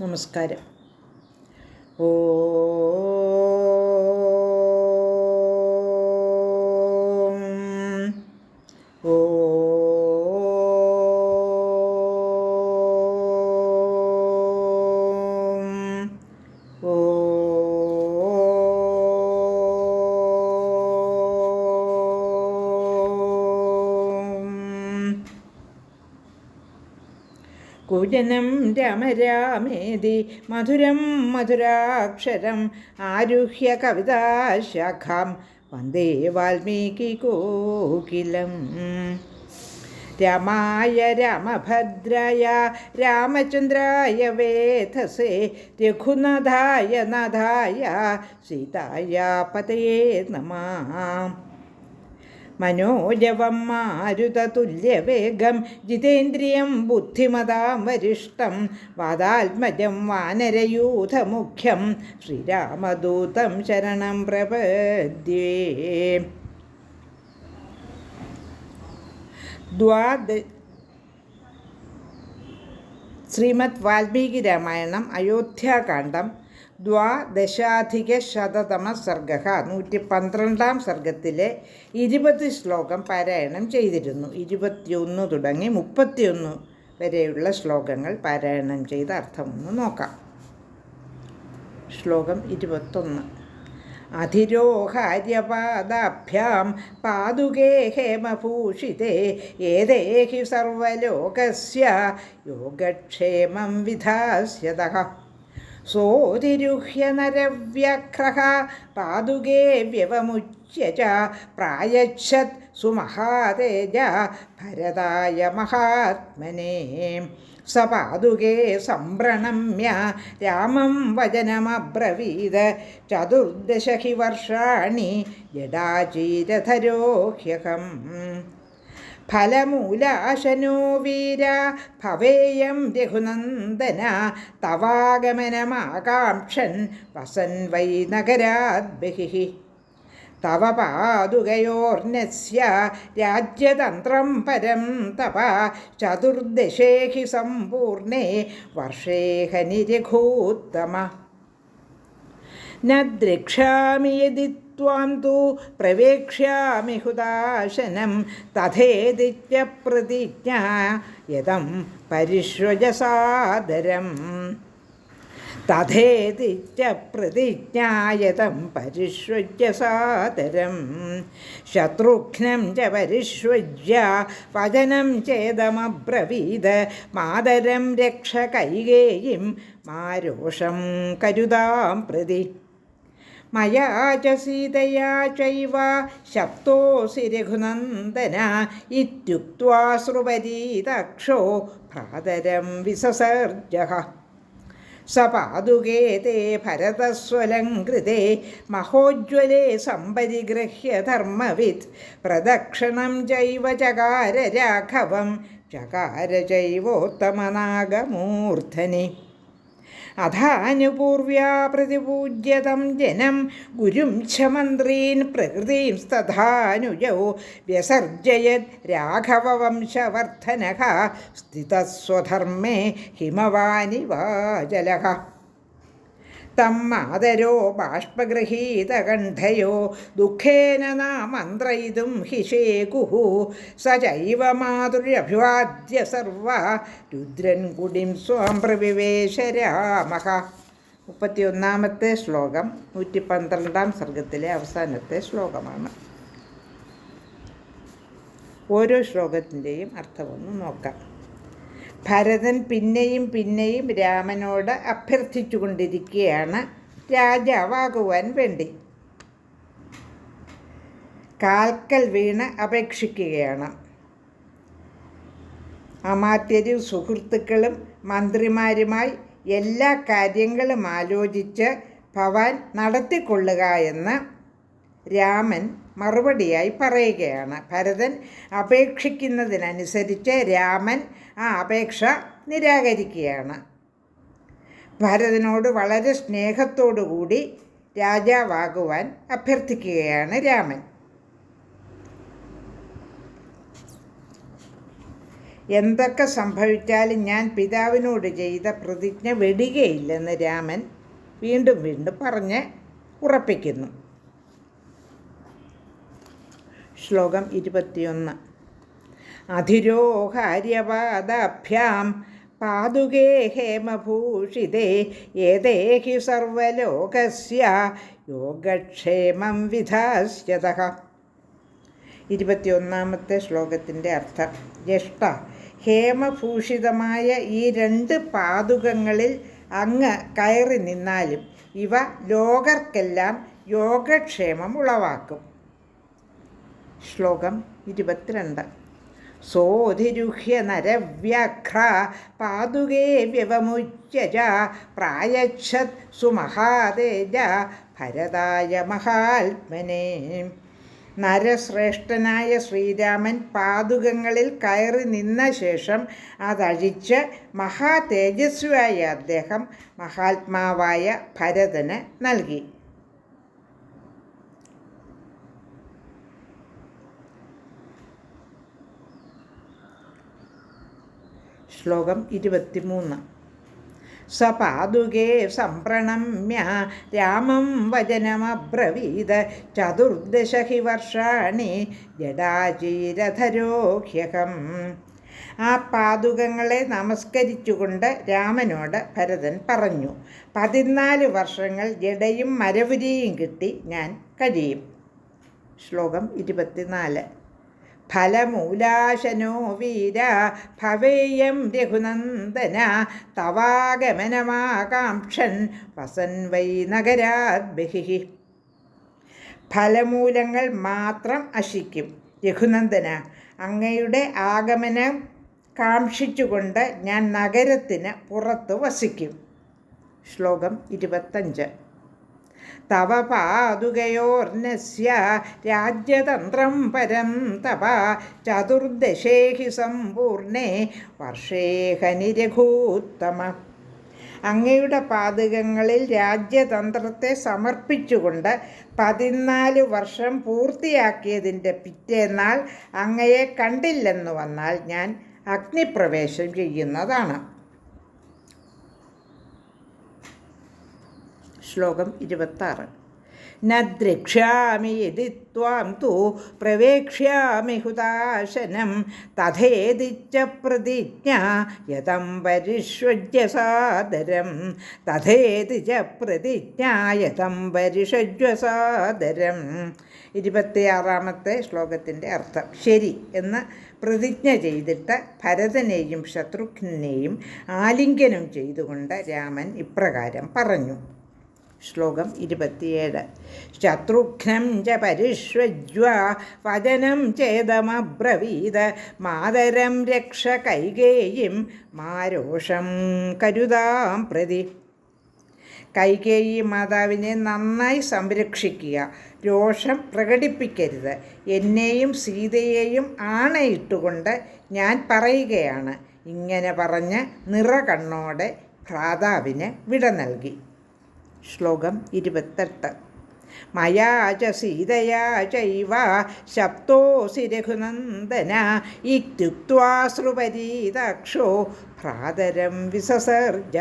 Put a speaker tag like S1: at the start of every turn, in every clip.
S1: നമസ്കാരം ഓ കുജനം രമരാമേതി മധുരം മധുരാക്ഷരം ആരുഹ്യ കവിതാശാഖാം വന്ദേ വാൽമീകി കോകിലം രാമായ രാമഭദ്രായ രാമചന്ദ്രായ വേധസേ രഘുനാഥായ നാഥായ സീതായ പതയേ നമഃ മനോജവം മാരുതതുല്യവേഗം ജിതേന്ദ്രിയം ബുദ്ധിമതാം വരിഷ്ടം വാദാത്മജം വാനരയൂഥമുഖ്യം ശ്രീരാമദൂതം ശരണം പ്രപദ്യേ. ദ്വാദ ശ്രീമദ് വാൽമീകി രാമായണം അയോധ്യാകാന്ഡം ദ്വാദശാധികശതതമ സർഗ നൂറ്റി പന്ത്രണ്ടാം സർഗത്തിലെ ഇരുപത് ശ്ലോകം പാരായണം ചെയ്തിരുന്നു. ഇരുപത്തിയൊന്ന് തുടങ്ങി മുപ്പത്തിയൊന്ന് വരെയുള്ള ശ്ലോകങ്ങൾ പാരായണം ചെയ്ത അർത്ഥമൊന്ന് നോക്കാം. ശ്ലോകം ഇരുപത്തൊന്ന്. അധിരോഹാര്യപാദാഭ്യാം പാതുകേ ഹേമഭൂഷിതേ ഏതേ സർവലോകസ്യ യോഗക്ഷേമം വിധാസ്യതഃ. സോതിരുഹ്യ നരവ്യഗ്രഹ പാതുകേ വ്യവമുച്യ ച പ്രായച്ഛത് സുമഹാതേജ ഭരതായ മഹാത്മനേ സ പാതുകേ സംപ്രണമ്യ രാമം വചനമബ്രവീത് ചതുർദശ ഹി വർഷാണി ജഡാചീരധരോഹ്യഹം ഫലമൂലാശനോ വീര. ഭവേയം രഘുനന്ദന. തവാഗമനമാകാംക്ഷൻ വസൻ വൈ നഗരാത് തവ പാതുകയോർനസ്യ രാജ്യതന്ത്രം പരം തവ ചതുർദശേ ഹി സമ്പൂർണേ. വർഷേ ഹനി ന ദ്രക്ഷ്യാമി യദി ത്വാം തു പ്രവേക്ഷ്യാമി ഹുദാശനം തഥേതിത്യ പ്രതിജ്ഞാ യതം പരിഷ്വജസാദരം തഥേതിച്ച പ്രതിജ്ഞായതം പരിഷ്വജ്യസാദരം ശത്രുഘ്നം ച പരിഷ്വജ്യ വചനം ചേതമബ്രവീത് മാതരം രക്ഷ കൈകേയും മാരോഷം കരുതാം പ്രതി മയാ ച സീതയാ ചൈവ. ശബ്ദോസി രഘുനന്ദന ഇത്യുക്വാ ശ്രുപരീതക്ഷോ ഭ്രാതരം വിസസർജ. സപാതുകേ തേ ഭരതസ്വലങ്കൃതേ മഹോജ്വലേ സംപരിഗൃഹ്യ ധർമ്മവിത് പ്രദക്ഷിണം ജൈവ ചകാര രാഘവം. ചകാര ജൈവോത്തമനാഗമൂർധനി അഥാനുപൂർവ്യാ പ്രതിപൂജ്യതം ജനം ഗുരും ഛ മന്ത്രീൻ പ്രകൃതിംസ്തഥാനുജോ വ്യസർജയത് രാഘവവംശവർദ്ധന സ്ഥിതസ്വധർമ്മേ ഹിമവാനിവാചല തം മാതരോ ബാഷ്പഗൃഹീതകണ്ഠയോ. ദുഃഖേന നാമന്ത്രയിതും ഹി ശേകുഃ സ ചൈവ മാതുര്യഭിവാദ്യ സർവ. രുദ്രൻ കുടിം സ്വാം പ്രവിവേശ രാമഃ മുപ്പത്തിയൊന്നാമത്തെ ശ്ലോകം നൂറ്റി പന്ത്രണ്ടാം സർഗത്തിലെ അവസാനത്തെ ശ്ലോകമാണ്. ഓരോ ശ്ലോകത്തിന്റെയും അർത്ഥമൊന്ന് നോക്കാം. ഭരതൻ പിന്നെയും പിന്നെയും രാമനോട് അഭ്യർത്ഥിച്ചു കൊണ്ടിരിക്കുകയാണ് രാജാവാകുവാൻ വേണ്ടി. കാൽക്കൽ വീണ് അപേക്ഷിക്കുകയാണ്. അമാത്യരും സുഹൃത്തുക്കളും മന്ത്രിമാരുമായി എല്ലാ കാര്യങ്ങളും ആലോചിച്ച് ഭവാൻ നടത്തിക്കൊള്ളുക എന്ന് രാമൻ മറുപടിയായി പറയുകയാണ്. ഭരതൻ അപേക്ഷിക്കുന്നതിനനുസരിച്ച് രാമൻ ആ അപേക്ഷ നിരാകരിക്കുകയാണ്. ഭരതനോട് വളരെ സ്നേഹത്തോടുകൂടി രാജാവാകുവാൻ അഭ്യർത്ഥിക്കുകയാണ് രാമൻ. എന്തൊക്കെ സംഭവിച്ചാലും ഞാൻ പിതാവിനോട് ചെയ്ത പ്രതിജ്ഞ വെടികയില്ലെന്ന് രാമൻ വീണ്ടും വീണ്ടും പറഞ്ഞ് ഉറപ്പിക്കുന്നു. ശ്ലോകം ഇരുപത്തിയൊന്ന്. അധിരോഹാര്യപാദാഭ്യാം പാതുകേ ഹേമഭൂഷിതേ ഏതേ ഹി സർവലോകസ്യ യോഗക്ഷേമം വിധാസ്യത. ഇരുപത്തിയൊന്നാമത്തെ ശ്ലോകത്തിന്റെ അർത്ഥം ജ്യേഷ്ഠ ഹേമഭൂഷിതമായ ഈ രണ്ട് പാതുകങ്ങളിൽ അങ്ങ് കയറി നിന്നാലും ഇവ ലോകർക്കെല്ലാം യോഗക്ഷേമം ഉളവാക്കും. ശ്ലോകം ഇരുപത്തിരണ്ട്. സോധിരുഹ്യ നരവ്യഘ്ര പാതുകേ വ്യവമുച്ച പ്രായച്ഛത് സുമഹാതേജ ഭരതായ മഹാത്മനെ. നരശ്രേഷ്ഠനായ ശ്രീരാമൻ പാതുകങ്ങളിൽ കയറി നിന്ന ശേഷം അതഴിച്ച് മഹാതേജസ്വിയായ അദ്ദേഹം മഹാത്മാവായ ഭരതന് നൽകി. ശ്ലോകം ഇരുപത്തിമൂന്ന്. സ പാതുകേ സംപ്രണമ്യ രാമം വചനമബ്രവീത് ചതുർദശ വർഷാണി ജഡാചീരധരോഹ്യകം ആ പാതുകങ്ങളെ നമസ്കരിച്ചുകൊണ്ട് രാമനോട് ഭരതൻ പറഞ്ഞു പതിനാല് വർഷങ്ങൾ ജഡയും മരവുരിയും കിട്ടി ഞാൻ കഴിയും. ശ്ലോകം ഇരുപത്തിനാല്. ഫലമൂലാശനോ വീര ഭവേയം രഘുനന്ദന തവാഗമനമാകാംക്ഷൻ വസൻ വൈ നഗരാത് ബഹിഹി ഫലമൂലങ്ങൾ മാത്രം അശിക്കും രഘുനന്ദന. അങ്ങയുടെ ആഗമനം കാക്ഷിച്ചുകൊണ്ട് ഞാൻ നഗരത്തിന് പുറത്ത് വസിക്കും. ശ്ലോകം ഇരുപത്തഞ്ച്. തവ പാതുകയോർനസ്യ രാജ്യതന്ത്രം പരം തവ ചതുർദശേ ഹി സമ്പൂർണേ വർഷേ ഹനിരഘൂത്തമ അങ്ങയുടെ പാതകങ്ങളിൽ രാജ്യതന്ത്രത്തെ സമർപ്പിച്ചുകൊണ്ട് പതിനാല് വർഷം പൂർത്തിയാക്കിയതിന്റെ പിറ്റേന്നാൾ അങ്ങയെ കണ്ടില്ലെന്ന് വന്നാൽ ഞാൻ അഗ്നിപ്രവേശം ചെയ്യുന്നതാണ്. ശ്ലോകം ഇരുപത്താറ്. നദ്രക്ഷ്യാമി യതി ത്വാം തു പ്രവേക്ഷ്യാമി ഹുതാശനം തഥേതിച്ച പ്രതിജ്ഞ യതം പരിഷ്വജ്യ സാദരം തഥേതി ച പ്രതിജ്ഞ യതം പരിഷജ്വ സാദരം. ഇരുപത്തിയാറാമത്തെ ശ്ലോകത്തിന്റെ അർത്ഥം ശരി എന്ന് പ്രതിജ്ഞ ചെയ്തിട്ട് ഭരതനെയും ശത്രുഘ്നെയും ആലിംഗനം ചെയ്തുകൊണ്ട് രാമൻ ഇപ്രകാരം പറഞ്ഞു. ശ്ലോകം ഇരുപത്തിയേഴ്. ശത്രുഘ്നം ച പരിഷ്വജ്വ വചനം ചേതമബ്രവീത് മാതരം രക്ഷ കൈകേയും മാരോഷം കരുതാം പ്രതി. കൈകേയി മാതാവിനെ നന്നായി സംരക്ഷിക്കുക രോഷം പ്രകടിപ്പിക്കരുത്. എന്നെയും സീതയെയും ആണയിട്ടുകൊണ്ട് ഞാൻ പറയുകയാണ്. ഇങ്ങനെ പറഞ്ഞ് നിറകണ്ണോടെ ഭ്രാതാവിന് വിട നൽകി. ശ്ലോകം ഇരുപത്തെട്ട്. മയാ സീതയാ ചൈവ ശബ്ദോസി രഘുനന്ദന ഇത്യുക്വാശ്രുപരീതാക്ഷോ ഭ്രാതരം വിസസർജ.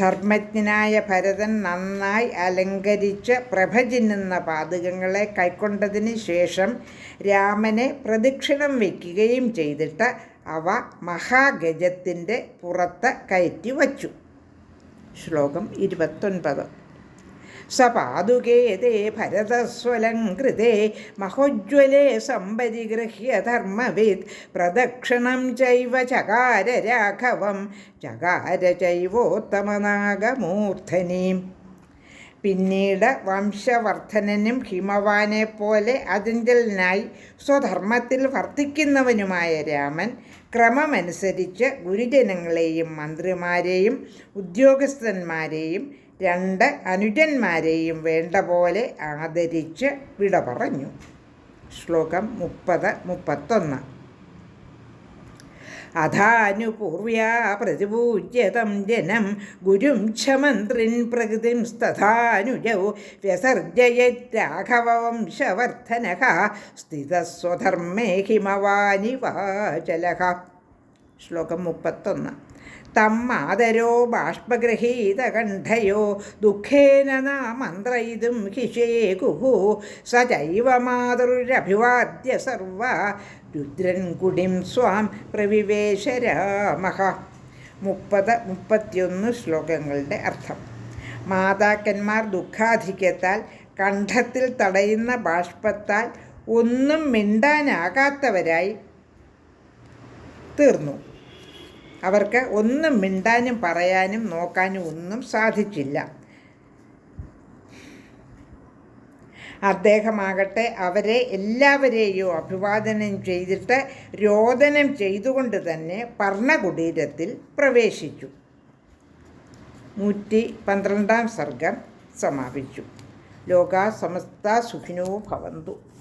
S1: ധർമ്മജ്ഞനായ ഭരതൻ നന്നായി അലങ്കരിച്ച് പ്രഭ ചിന്നുന്ന പാതകങ്ങളെ കൈക്കൊണ്ടതിന് ശേഷം രാമനെ പ്രദക്ഷിണം വയ്ക്കുകയും ചെയ്തിട്ട് അവ മഹാഗജത്തിന്റെ പുറത്ത് കയറ്റി വച്ചു. ശ്ലോകം ഇരുപത്തൊൻപത്. സപാതുകേതേ ഭരതസ്വലംകൃതേ മഹോജ്വലേ സംപരിഗൃഹ്യ ധർമ്മവിത് പ്രദക്ഷിണം ചൈവ ചകാര രാഘവം ചകാര ചൈവോത്തമനാഗമൂർധനീം. പിന്നീട് വംശവർദ്ധനനും ഹിമവാനെ പോലെ നായി സ്വധർമ്മത്തിൽ വർദ്ധിക്കുന്നവനുമായ രാമൻ ക്രമമനുസരിച്ച് ഗുരുജനങ്ങളെയും മന്ത്രിമാരെയും ഉദ്യോഗസ്ഥന്മാരെയും രണ്ട് അനുജന്മാരെയും വേണ്ട പോലെ ആദരിച്ച് വിട പറഞ്ഞു. ശ്ലോകം മുപ്പത് മുപ്പത്തൊന്ന്. അഥാനുപൂർവ്യാ പ്രതിപൂജ്യതം ജനം ഗുരും ക്ഷമന്ത്രിൻ പ്രകൃതിം സ്തഥാനുജൗ വ്യസർജയരാഘവംശവർദ്ധന സ്ഥിതസ്വധർമ്മേ ഹിമവാനിവാചല ശ്ലോകം മുപ്പത്തൊന്ന്. തം മാതരോ ബാഷ്പഗൃഹീതകണ്ഠയോ ദുഃഖേന നാമന്ത്രയിതും ഹിഷേകുഹു സ ചൈവ മാതൃരഭിവാദ്യ സർവ രുദ്രൻ കുടിം സ്വാം പ്രവിവേശ രാമഹ. മുപ്പത് മുപ്പത്തിയൊന്ന് ശ്ലോകങ്ങളുടെ അർത്ഥം. മാതാക്കന്മാർ ദുഃഖാധിക്യത്താൽ കണ്ഠത്തിൽ തടയുന്ന ബാഷ്പത്താൽ ഒന്നും മിണ്ടാനാകാത്തവരായി തീർന്നു. അവർക്ക് ഒന്നും മിണ്ടാനും പറയാനും നോക്കാനും ഒന്നും സാധിച്ചില്ല. അദ്ദേഹമാകട്ടെ അവരെ എല്ലാവരെയും അഭിവാദനം ചെയ്തിട്ട് രോദനം ചെയ്തുകൊണ്ട് തന്നെ പർണകുടീരത്തിൽ പ്രവേശിച്ചു. നൂറ്റി പന്ത്രണ്ടാം സർഗം സമാപിച്ചു. ലോകാ സമസ്ത സുഖിനോ ഭവന്തു.